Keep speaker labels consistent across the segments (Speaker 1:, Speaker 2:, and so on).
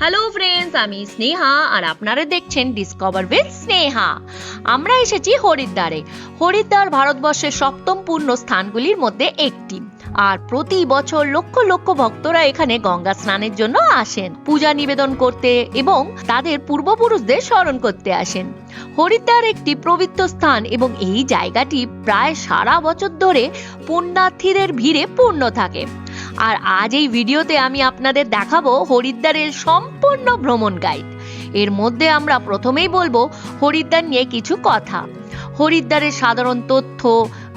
Speaker 1: Hello friends আমি স্নেহা আর আপনারা দেখছেন ডিসকভার উইথ স্নেহা। আমরা এসেছি হরিদ্বারে। হরিদ্বার ভারতবর্ষের সপ্তম পূর্ণ স্থানগুলির মধ্যে একটি। আর প্রতি বছর লক্ষ লক্ষ ভক্তরা এখানে গঙ্গা স্নানের জন্য আসেন, পূজা নিবেদন করতে এবং তাদের পূর্বপুরুষদের স্মরণ করতে আসেন। হরিদ্বার একটি পবিত্র স্থান এবং এই জায়গাটি প্রায় সারা বছর ধরে পুণ্যার্থীদের ভিড়ে পূর্ণ থাকে। আর আজ এই ভিডিওতে আমি আপনাদের দেখাবো হরিদ্বারের সম্পূর্ণ ভ্রমণ গাইড এর মধ্যে আমরা প্রথমেই বলব হরিদ্বার নিয়ে কিছু কথা। হরিদ্বারের সাধারণ তথ্য,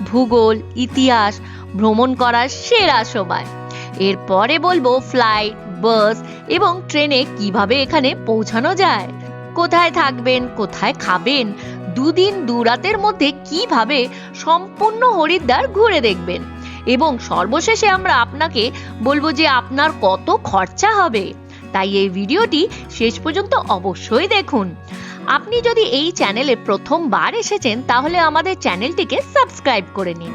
Speaker 1: ভূগোল, ইতিহাস, ভ্রমণ করার সেরা সময়। এরপরে বলব ফ্লাইট বাস এবং ট্রেনে কীভাবে এখানে পৌঁছানো যায়। কোথায় থাকবেন, কোথায় খাবেন, দুদিন দুরাতের মধ্যে কীভাবে সম্পূর্ণ হরিদ্বার ঘুরে দেখবেন। এবং সর্বশেষে আমরা আপনাকে বলব যে আপনার কত খরচা হবে। তাই এই ভিডিওটি শেষ পর্যন্ত অবশ্যই দেখুন। আপনি যদি এই চ্যানেলে প্রথমবার এসেছেন, তাহলে আমাদের চ্যানেলটিকে সাবস্ক্রাইব করে নিন।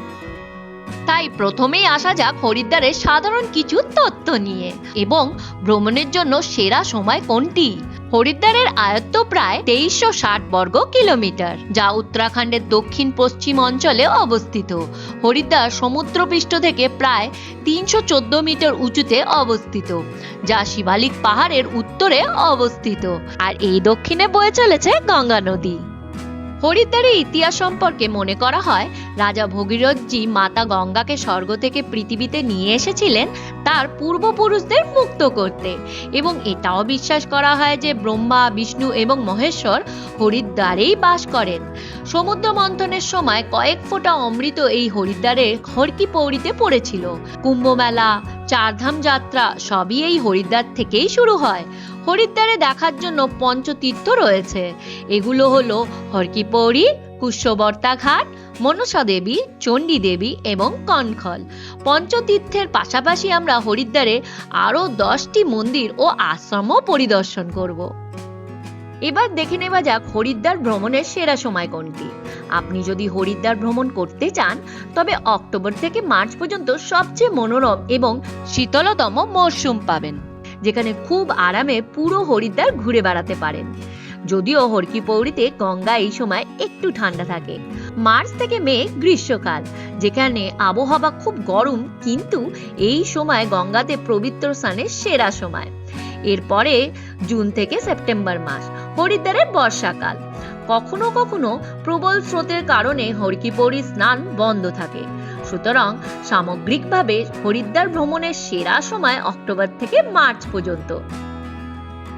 Speaker 1: তাই প্রথমেই আসা যাক হরিদ্বারের সাধারণ কিছু তথ্য নিয়ে এবং ভ্রমণের জন্য সেরা সময় কোনটি? হরিদ্বারের আয়ত্ত প্রায় তেইশশো ষাট বর্গ কিলোমিটার, যা উত্তরাখণ্ডের দক্ষিণ পশ্চিম অঞ্চলে অবস্থিত। হরিদ্বার সমুদ্রপৃষ্ঠ থেকে প্রায় তিনশো চোদ্দ মিটার উঁচুতে অবস্থিত, যা শিবালিক পাহাড়ের উত্তরে অবস্থিত। আর এই দক্ষিণে বয়ে চলেছে গঙ্গা নদী। হরিদ্বারের ইতিহাস সম্পর্কে মনে করা হয়, রাজা ভগীরথজি মাতা গঙ্গাকে স্বর্গ থেকে পৃথিবীতে নিয়ে এসেছিলেন তার পূর্বপুরুষদের মুক্ত করতে। এবং এটাও বিশ্বাস করা হয় যে ব্রহ্মা, বিষ্ণু এবং মহেশ্বর হরিদ্বারেই বাস করেন। সমুদ্র মন্থনের সময় কয়েক ফোঁটা অমৃত এই হরিদ্বারের হরকি পৌরিতে পড়েছিল। কুম্ভমেলা চারধাম যাত্রা সবই এই হরিদ্বার থেকেই শুরু হয়। হরিদ্বারে দেখার জন্য পঞ্চতীর্থ রয়েছে। এগুলো হলো হরকি পৌরি কুশবর্তা ঘাট মনসা দেবী, চণ্ডী দেবী এবং কনখল। পঞ্চতীর্থের পাশাপাশি আমরা হরিদ্বারে আরও দশটি মন্দির ও আশ্রমও পরিদর্শন করব। এবার দেখে নেওয়া যাক হরিদ্বার ভ্রমণের সেরা সময় কোনটি। আপনি যদি হরিদ্বার ভ্রমণ করতে চান, তবে অক্টোবর থেকে মার্চ পর্যন্ত সবচেয়ে মনোরম এবং শীতলতম মরশুম পাবেন। যেখানে খুব আরামে পুরো হরিদ্বার ঘুরে বেড়াতে পারেন। যদিও হরকি পৌরিতে গঙ্গা এই সময় একটু ঠান্ডা থাকে। মার্চ থেকে মে গ্রীষ্মকাল, যেখানে আবহাওয়া খুব গরম, কিন্তু এই সময় গঙ্গাতে পবিত্র স্নানের সেরা সময়। এরপরে জুন থেকে সেপ্টেম্বর মাস, হরিদ্বারের বর্ষাকাল। কখনো কখনো প্রবল স্রোতের কারণে হরকিপৌরি স্নান বন্ধ থাকে। সুতরাং সামগ্রিকভাবে হরিদ্বার ভ্রমণের সেরা সময় অক্টোবর থেকে মার্চ পর্যন্ত।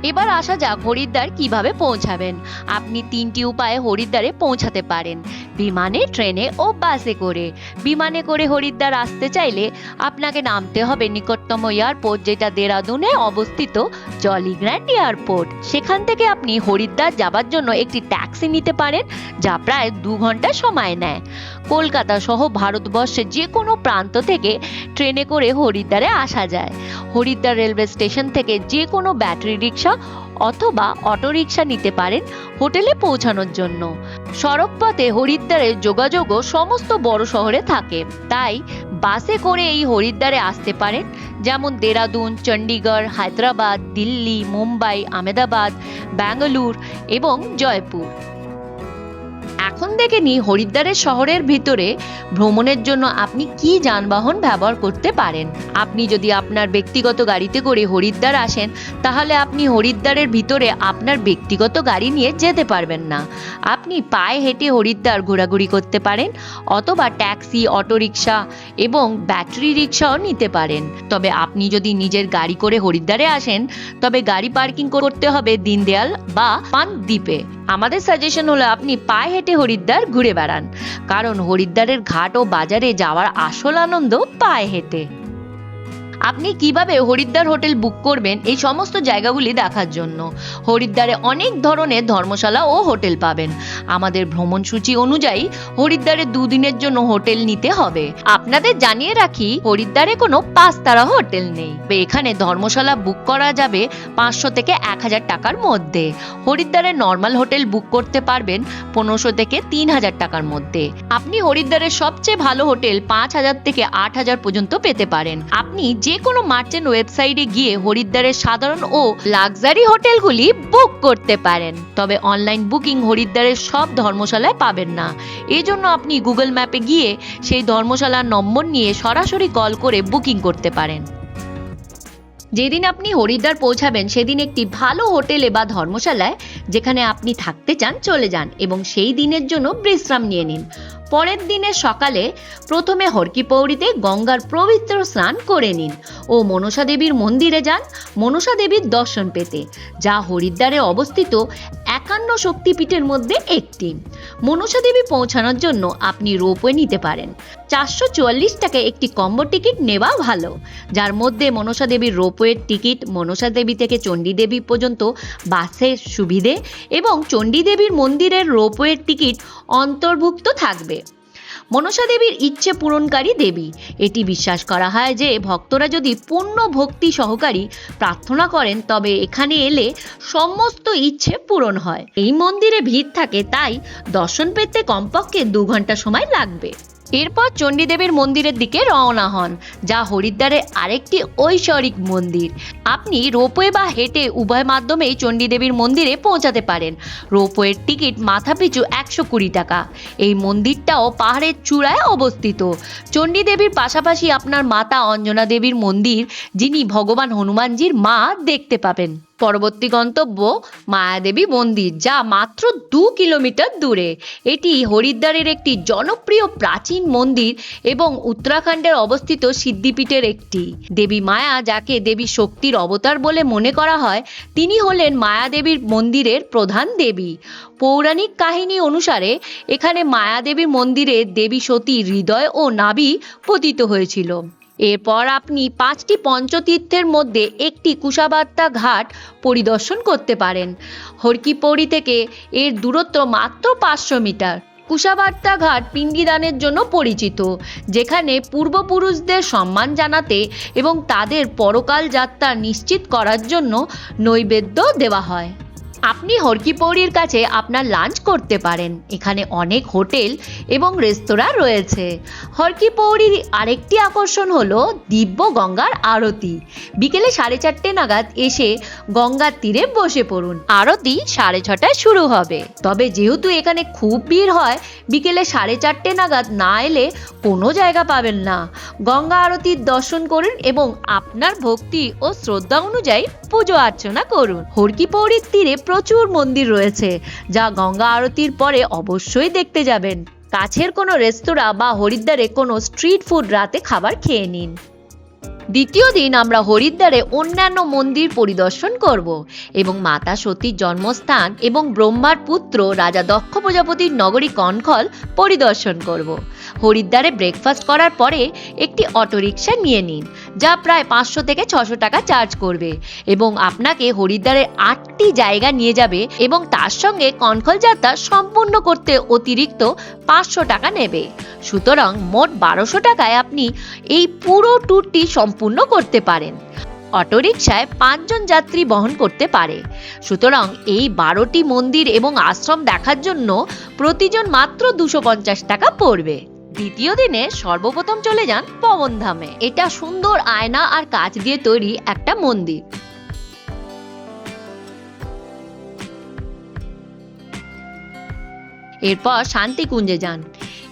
Speaker 1: এবার আসা যাক হরিদ্বার কীভাবে পৌঁছাবেন। আপনি তিনটি উপায়ে হরিদ্বারে পৌঁছাতে পারেন। বিমানে, ট্রেনে ও বাসে করে। বিমানে করে হরিদ্বার আসতে চাইলে আপনাকে নামতে হবে নিকটতম এয়ারপোর্ট যেটা দেরাদুনে অবস্থিত জলি গ্র্যান্ড এয়ারপোর্ট। সেখান থেকে আপনি হরিদ্বার যাবার জন্য একটি ট্যাক্সি নিতে পারেন, যা প্রায় দু ঘণ্টা সময় নেয়। কলকাতা সহ ভারতবর্ষের যে কোনো প্রান্ত থেকে ট্রেনে করে হরিদ্বারে আসা যায়। হরিদ্বার রেলওয়ে স্টেশন থেকে যে কোনো ব্যাটারি রিক্সা অথবা অটোরিকশা নিতে পারেন হোটেলে পৌঁছানোর জন্য। সড়কপথে হরিদ্বারের যোগাযোগও সমস্ত বড় শহরে থাকে। তাই বাসে করে এই হরিদ্বারে আসতে পারেন। যেমন দেরাদুন চণ্ডীগড় হায়দ্রাবাদ, দিল্লি, মুম্বাই আমেদাবাদ ব্যাঙ্গালুর এবং জয়পুর। এখন দেখে নিই হরিদ্বারের শহরের ভিতরে ভ্রমণের জন্য আপনি কি যানবাহন ব্যবহার করতে পারেন? আপনি যদি আপনার ব্যক্তিগত গাড়িতে করে হরিদ্বার আসেন, তাহলে আপনি হরিদ্বারের ভিতরে আপনার ব্যক্তিগত গাড়ি নিয়ে যেতে পারবেন না। আপনি পায়ে হেঁটে হরিদ্বার ঘোরাঘুরি করতে পারেন, অথবা ট্যাক্সি, অটোরিকশা এবং ব্যাটারি রিক্সাও নিতে পারেন। তবে আপনি যদি নিজের গাড়ি করে হরিদ্বারে আসেন, তবে গাড়ি পার্কিং করতে হবে দিনদয়াল বা পান দ্বীপে আমাদের সাজেশন হলো আপনি পায়ে হেঁটে হরিদ্বার ঘুরে বেড়ান। কারণ হরিদ্বারের ঘাট ও বাজারে যাওয়ার আসল আনন্দ পায়ে হেঁটে। আপনি কীভাবে হরিদ্বার হোটেল বুক করবেন এই সমস্ত জায়গাগুলি দেখার জন্য? হরিদ্বারে অনেক ধরনের ধর্মশালা ও হোটেল পাবেন। আমাদের ভ্রমণ সূচি অনুযায়ী হরিদ্বারে দুদিনের জন্য হোটেল নিতে হবে। আপনাদের জানিয়ে রাখি, হরিদ্বারে কোনো পাঁচ তারা হোটেল নেই। এখানে ধর্মশালা বুক করা যাবে পাঁচশো থেকে এক হাজার টাকার মধ্যে। হরিদ্বারে নর্মাল হোটেল বুক করতে পারবেন পনেরোশো থেকে তিন হাজার টাকার মধ্যে। আপনি হরিদ্বারের সবচেয়ে ভালো হোটেল পাঁচ হাজার থেকে আট হাজার পর্যন্ত পেতে পারেন। আপনি যে যে কোনো মার্চেন্ট ওয়েবসাইটে গিয়ে হরিদ্বারের সাধারণ ও লাক্সারি হোটেলগুলি বুক করতে পারেন। তবে অনলাইন বুকিং হরিদ্বারের সব ধর্মশালায় পাবেন না। এজন্য জন্য আপনি গুগল ম্যাপে গিয়ে সেই ধর্মশালার নম্বর নিয়ে সরাসরি কল করে বুকিং করতে পারেন। যেদিন আপনি হরিদ্বার পৌঁছাবেন, সেদিন একটি ভালো হোটেলে বা ধর্মশালায় যেখানে আপনি থাকতে চান, চলে যান এবং সেই দিনের জন্য বিশ্রাম নিয়ে নিন। পরের দিনের সকালে প্রথমে হরকি পৌরিতে গঙ্গার পবিত্র স্নান করে নিন ও মনসা দেবীর মন্দিরে যান মনসা দেবীর দর্শন পেতে, যা হরিদ্বারে অবস্থিত একান্ন শক্তিপীঠের মধ্যে একটি। মনসা দেবী পৌঁছানোর জন্য আপনি রোপওয়ে নিতে পারেন। চারশো চুয়াল্লিশ টাকায় একটি কম্বো টিকিট নেওয়া ভালো। যার মধ্যে মনসা দেবীর রোপওয়ের টিকিট, মনসা দেবী থেকে চণ্ডী দেবী পর্যন্ত বাসের সুবিধে এবং চণ্ডী দেবীর মন্দিরের রোপওয়ের টিকিট অন্তর্ভুক্ত থাকবে। মনসা দেবীর ইচ্ছে পূরণকারী দেবী। এটি বিশ্বাস করা হয় যে, ভক্তরা যদি পূর্ণ ভক্তি সহকারী প্রার্থনা করেন, তবে এখানে এলে সমস্ত ইচ্ছে পূরণ হয়। এই মন্দিরে ভিড় থাকে, তাই দর্শন পেতে কমপক্ষে দু ঘণ্টা সময় লাগবে। এরপর চণ্ডীদেবীর মন্দিরের দিকে রওনা হন, যা হরিদ্বারের আরেকটি ঐশ্বরিক মন্দির। আপনি রোপওয়ে বা হেঁটে উভয় মাধ্যমেই চণ্ডীদেবীর মন্দিরে পৌঁছাতে পারেন। রোপওয়ের টিকিট মাথাপিছু একশো কুড়ি টাকা। এই মন্দিরটাও পাহাড়ের চূড়ায় অবস্থিত। চণ্ডীদেবীর পাশাপাশি আপনার মাতা অঞ্জনা দেবীর মন্দির, যিনি ভগবান হনুমানজির মা, দেখতে পাবেন। পরবর্তী গন্তব্য মায়াদেবী মন্দির, যা মাত্র দু কিলোমিটার দূরে। এটি হরিদ্বারের একটি জনপ্রিয় প্রাচীন মন্দির এবং উত্তরাখণ্ডের অবস্থিত সিদ্ধিপীঠের একটি। দেবী মায়া, যাকে দেবী শক্তির অবতার বলে মনে করা হয়, তিনি হলেন মায়াদেবীর মন্দিরের প্রধান দেবী। পৌরাণিক কাহিনী অনুসারে, এখানে মায়াদেবীর মন্দিরে দেবী সতীর হৃদয় ও নাভি পতিত হয়েছিল। এরপর আপনি পাঁচটি পঞ্চতীর্থের মধ্যে একটি কুশাবার্তা ঘাট পরিদর্শন করতে পারেন। হরকিপৌড়ি থেকে এর দূরত্ব মাত্র পাঁচশো মিটার। কুশাবার্তা ঘাট পিণ্ডিদানের জন্য পরিচিত, যেখানে পূর্বপুরুষদের সম্মান জানাতে এবং তাদের পরকাল যাত্রা নিশ্চিত করার জন্য নৈবেদ্য দেওয়া হয়। আপনি হরকিপৌরির কাছে আপনার লাঞ্চ করতে পারেন। এখানে অনেক হোটেল এবং রেস্তোরাঁ রয়েছে। হরকিপৌরির আরেকটি আকর্ষণ হল দিব্য গঙ্গার আরতি। বিকেলে সাড়ে চারটে নাগাদ এসে গঙ্গার তীরে বসে পড়ুন। আরতি সাড়ে ছটায় শুরু হবে। তবে যেহেতু এখানে খুব ভিড় হয়, বিকেলে সাড়ে চারটে নাগাদ না এলে কোনো জায়গা পাবেন না। গঙ্গা আরতির দর্শন করুন এবং আপনার ভক্তি ও শ্রদ্ধা অনুযায়ী পুজো অর্চনা করুন। হরকি পৌরির তীরে প্রচুর মন্দির রয়েছে, যা গঙ্গা আরতির পরে অবশ্যই দেখতে যাবেন। কাছের কোনো রেস্তোরাঁ বা হরিদ্বারে কোনো স্ট্রিট ফুড রাতে খাবার খেয়ে নিন। দ্বিতীয় দিন আমরা হরিদ্বারে অন্যান্য মন্দির পরিদর্শন করব এবং মাতা সতীর জন্মস্থান এবং ব্রহ্মার পুত্র রাজা দক্ষ প্রজাপতির নগরী কনখল পরিদর্শন করব। হরিদ্বারে ব্রেকফাস্ট করার পরে একটি অটোরিকশা নিয়ে নিন, যা প্রায় পাঁচশো থেকে ছশো টাকা চার্জ করবে এবং আপনাকে হরিদ্বারের আটটি জায়গা নিয়ে যাবে এবং তার সঙ্গে কনখল যাত্রা সম্পূর্ণ করতে অতিরিক্ত পাঁচশো টাকা নেবে। সুতরাং মোট বারোশো টাকায় আপনি এই পুরো ট্যুরটি সম্পূর্ণ করতে পারেন। অটোরিকশায় পাঁচজন যাত্রী বহন করতে পারে। সুতরাং এই বারোটি মন্দির এবং আশ্রম দেখার জন্য প্রতিজন মাত্র দুশো পঞ্চাশ টাকা পড়বে। দ্বিতীয় দিনে সর্বপ্রথম চলে যান পবনধামে এটা সুন্দর আয়না আর কাচ দিয়ে তৈরি একটা মন্দির। এরপর শান্তিকুঞ্জে যান।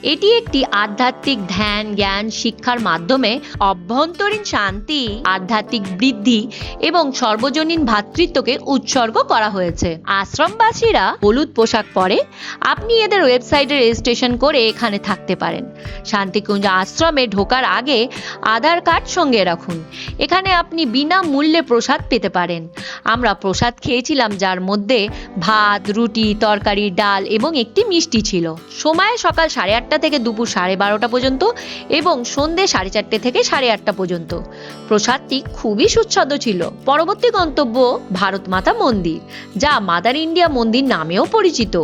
Speaker 1: এটি একটি আধ্যাত্মিক ধ্যান, জ্ঞান, শিক্ষার মাধ্যমে অভ্যন্তরীণ শান্তি, আধ্যাত্মিক বৃদ্ধি এবং সর্বজনীন ভ্রাতৃত্বকে উৎসর্গ করা হয়েছে। আশ্রমবাসীরা হলুদ পোশাক পরে আপনি এদের ওয়েবসাইটে রেজিস্ট্রেশন করে এখানে থাকতে পারেন। শান্তিকুঞ্জ আশ্রমে ঢোকার আগে আধার কার্ড সঙ্গে রাখুন। এখানে আপনি বিনামূল্যে প্রসাদ পেতে পারেন। আমরা প্রসাদ খেয়েছিলাম যার মধ্যে ভাত, রুটি, তরকারি, ডাল এবং একটি মিষ্টি ছিল। সময় সকাল সাড়ে আটটা থেকে দুপুর সাড়ে বারোটা পর্যন্ত এবং সন্ধে সাড়ে চারটে থেকে সাড়ে আটটা পর্যন্ত। প্রসাদটি খুবই সুস্বাদু ছিল। পরবর্তী গন্তব্য ভারত মাতা মন্দির, যা মাদার ইন্ডিয়া মন্দির নামেও পরিচিত।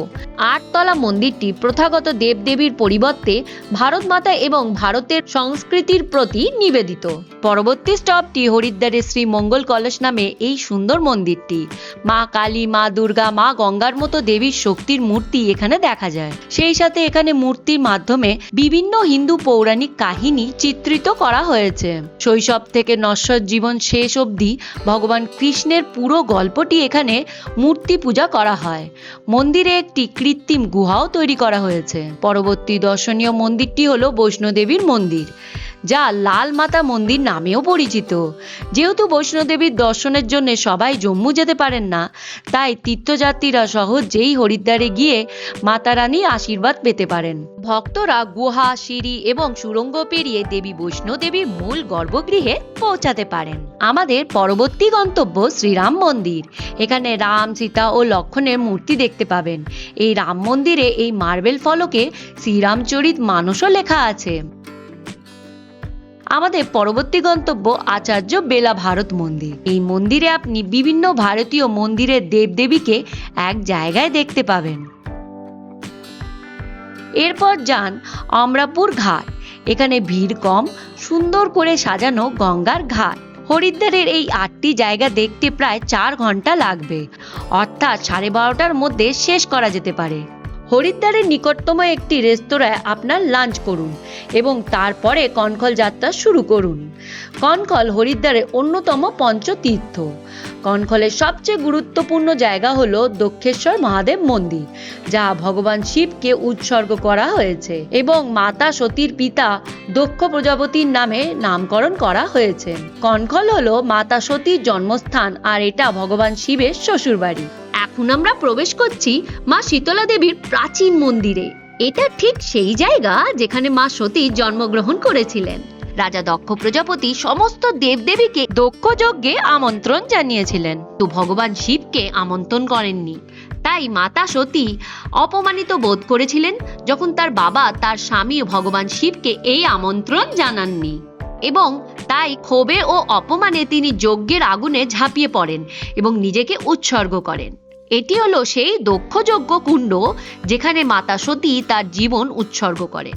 Speaker 1: আটতলা মন্দিরটি প্রথাগত দেবদেবীর পরিবর্তে ভারত মাতা এবং ভারতের সংস্কৃতির প্রতি নিবেদিত। পরবর্তী স্টপটি হরিদ্বারের শ্রী মঙ্গল কলস নামে এই সুন্দর মন্দিরটি। মা কালী, মা দুর্গা, মা গঙ্গার মতো দেবীর শক্তির মূর্তি এখানে দেখা যায়। সেই সাথে এখানে মূর্তির মাধ্যমে বিভিন্ন হিন্দু পৌরাণিক কাহিনী চিত্রিত করা হয়েছে। শৈশব থেকে নশ্বর জীবন শেষ অবধি ভগবান কৃষ্ণের পুরো গল্পটি এখানে মূর্তি পূজা করা হয়। মন্দিরে একটি কৃত্রিম গুহাও তৈরি করা হয়েছে। পরবর্তী দর্শনীয় মন্দিরটি হলো বৈষ্ণোদেবীর মন্দির। যা লাল মাতা মন্দির নামেও পরিচিত। যেহেতু বৈষ্ণোদেবীর দর্শনের জন্য সবাই জম্মু যেতে পারেন না, তাই তীর্থযাত্রীরা সহজেই হরিদ্বারে গিয়ে মাতা রানীর আশীর্বাদ পেতে পারেন। ভক্তরা গুহা, সিঁড়ি এবং সুড়ঙ্গ পেরিয়ে দেবী বৈষ্ণোদেবীর মূল গর্ভগৃহে পৌঁছাতে পারেন। আমাদের পরবর্তী গন্তব্য শ্রীরাম মন্দির। এখানে রাম, সীতা ও লক্ষণের মূর্তি দেখতে পাবেন। এই রাম মন্দিরে এই মার্বেল ফলকে শ্রীরামচরিত মানসও লেখা আছে। আমাদের পরবর্তী গন্তব্য আচার্য বেলা ভারত মন্দির। এই মন্দিরে আপনি বিভিন্ন ভারতীয় মন্দিরের দেবদেবীকে এক জায়গায় দেখতে পাবেন। এরপর যান অমরাপুর ঘাট। এখানে ভিড় কম, সুন্দর করে সাজানো গঙ্গার ঘাট। হরিদ্বারের এই আটটি জায়গা দেখতে প্রায় চার ঘণ্টা লাগবে। অর্থাৎ সাড়ে বারোটার মধ্যে শেষ করা যেতে পারে। হরিদ্বারের নিকটতম একটি রেস্তোরাঁয় আপনার লাঞ্চ করুন এবং তারপরে কনকল যাত্রা শুরু করুন। কনকল হরিদ্বারের অন্যতম পঞ্চতীর্থ। কনকলের সবচেয়ে গুরুত্বপূর্ণ জায়গা হলো দক্ষেশ্বর মহাদেব মন্দির, যা ভগবান শিবকে উৎসর্গ করা হয়েছে এবং মাতা সতীর পিতা দক্ষ প্রজাপতির নামে নামকরণ করা হয়েছে। কনকল হলো মাতা সতীর জন্মস্থান আর এটা ভগবান শিবের শ্বশুরবাড়ি। এখন আমরা প্রবেশ করছি মা শীতলা দেবীর প্রাচীন মন্দিরে। এটা ঠিক সেই জায়গা যেখানে মা সতী জন্মগ্রহণ করেছিলেন। রাজা দক্ষ প্রজাপতি সমস্ত দেবদেবীকে দক্ষ যজ্ঞে আমন্ত্রণ জানিয়েছিলেন। তো ভগবান শিবকে আমন্ত্রণ করেননি। তাই মাতা সতী অপমানিত বোধ করেছিলেন যখন তার বাবা তার স্বামী ভগবান শিবকে এই আমন্ত্রণ জানাননি। এবং তাই ক্ষোভে ও অপমানে তিনি যজ্ঞের আগুনে ঝাঁপিয়ে পড়েন এবং নিজেকে উৎসর্গ করেন। এটি হলো সেই দক্ষযজ্ঞ কুণ্ড যেখানে মাতা সতী তার জীবন উৎসর্গ করে।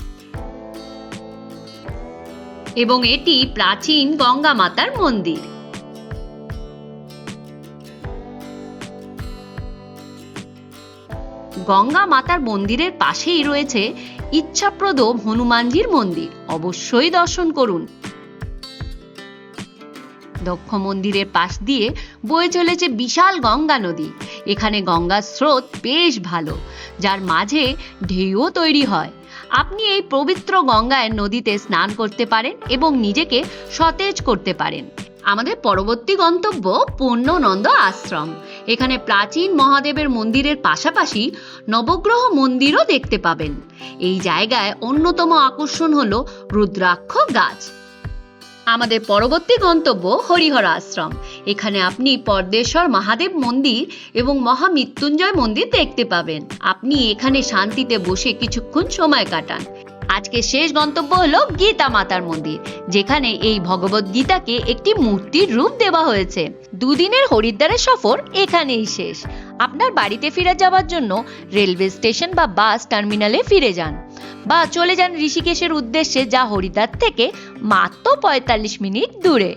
Speaker 1: এবং এটি প্রাচীন গঙ্গা মাতার মন্দির। গঙ্গা মাতার মন্দিরের পাশেই রয়েছে ইচ্ছাপ্রদ হনুমানজির মন্দির। অবশ্যই দর্শন করুন। দক্ষ মন্দিরের পাশ দিয়ে বয়ে চলেছে বিশাল গঙ্গা নদী। এখানে গঙ্গার স্রোত বেশ ভালো, যার মাঝে ঢেউও তৈরি হয়। আপনি এই পবিত্র গঙ্গায় নদীতে স্নান করতে পারেন এবং নিজেকে সতেজ করতে পারেন। আমাদের পরবর্তী গন্তব্য পূর্ণনন্দ আশ্রম। এখানে প্রাচীন মহাদেবের মন্দিরের পাশাপাশি নবগ্রহ মন্দিরও দেখতে পাবেন। এই জায়গায় অন্যতম আকর্ষণ হলো রুদ্রাক্ষ গাছ। আমাদের পরবর্তী গন্তব্য হরিহর আশ্রম। এখানে আপনি পরদেশ্বর মহাদেব মন্দির এবং মহামৃত্যুঞ্জয় মন্দির দেখতে পাবেন। আপনি এখানে শান্তিতে বসে কিছুক্ষণ সময় কাটান। আজকে শেষ গন্তব্য হলো গীতা মাতার মন্দির, যেখানে এই ভগবত গীতাকে একটি মূর্তির রূপ দেওয়া হয়েছে। দুদিনের হরিদ্বারের সফর এখানেই শেষ। আপনার বাড়িতে ফিরে যাওয়ার জন্য রেলওয়ে স্টেশন বা বাস টার্মিনালে ফিরে যান। বা চলে যান ঋষিকেশের উদ্দেশ্যে যা হরিদ্বার থেকে মাত্র পঁয়তাল্লিশ মিনিট দূরে।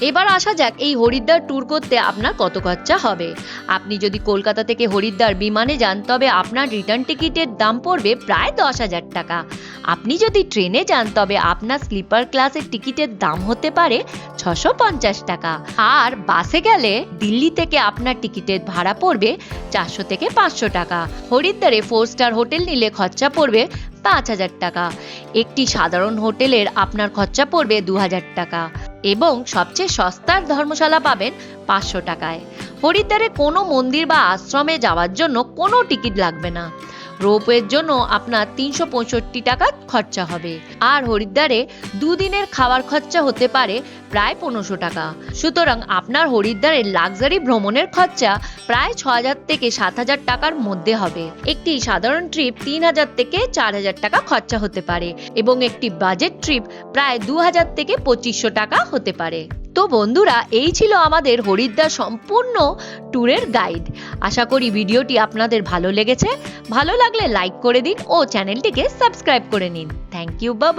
Speaker 1: এবার আসা যাক এই হরিদ্বার ট্যুর করতে আপনার কত খরচা হবে। আপনি যদি কলকাতা থেকে হরিদ্বার বিমানে যান, তবে আপনার রিটার্ন টিকিটের দাম পড়বে প্রায় দশ হাজার টাকা। আপনি যদি ট্রেনে যান, তবে আপনার স্লিপার ক্লাসের টিকিটের দাম হতে পারে ছশো পঞ্চাশ টাকা। আর বাসে গেলে দিল্লি থেকে আপনার টিকিটের ভাড়া পড়বে চারশো থেকে পাঁচশো টাকা। হরিদ্বারে ফোর স্টার হোটেল নিলে খরচা পড়বে পাঁচ হাজার টাকা। একটি সাধারণ হোটেলের আপনার খরচা পড়বে দু হাজার টাকা। এবং সবচেয়ে সস্তার ধর্মশালা পাবেন পাঁচশো টাকায়। হরিদ্বারে কোনো মন্দির বা আশ্রমে যাওয়ার জন্য কোনো টিকিট লাগবে না। রোপওয়ের জন্য আপনার তিনশো পঁয়ষট্টি টাকা খরচা হবে। আর হরিদ্বারে দুদিনের খাবার খরচা হতে পারে প্রায় পনেরোশো টাকা। সুতরাং আপনার হরিদ্বারের লাক্সারি ভ্রমণের খরচা প্রায় ছ হাজার থেকে সাত হাজার টাকার মধ্যে হবে। একটি সাধারণ ট্রিপ তিন হাজার থেকে চার হাজার টাকা খরচা হতে পারে এবং একটি বাজেট ট্রিপ প্রায় দু হাজার থেকে পঁচিশশো টাকা হতে পারে। তো বন্ধুরা, এই ছিল আমাদের হরিদ্বার সম্পূর্ণ ট্যুরের গাইড। আশা করি ভিডিওটি আপনাদের ভালো লেগেছে। ভালো লাগলে লাইক করে দিন ও চ্যানেলটিকে সাবস্ক্রাইব করে নিন। Thank you by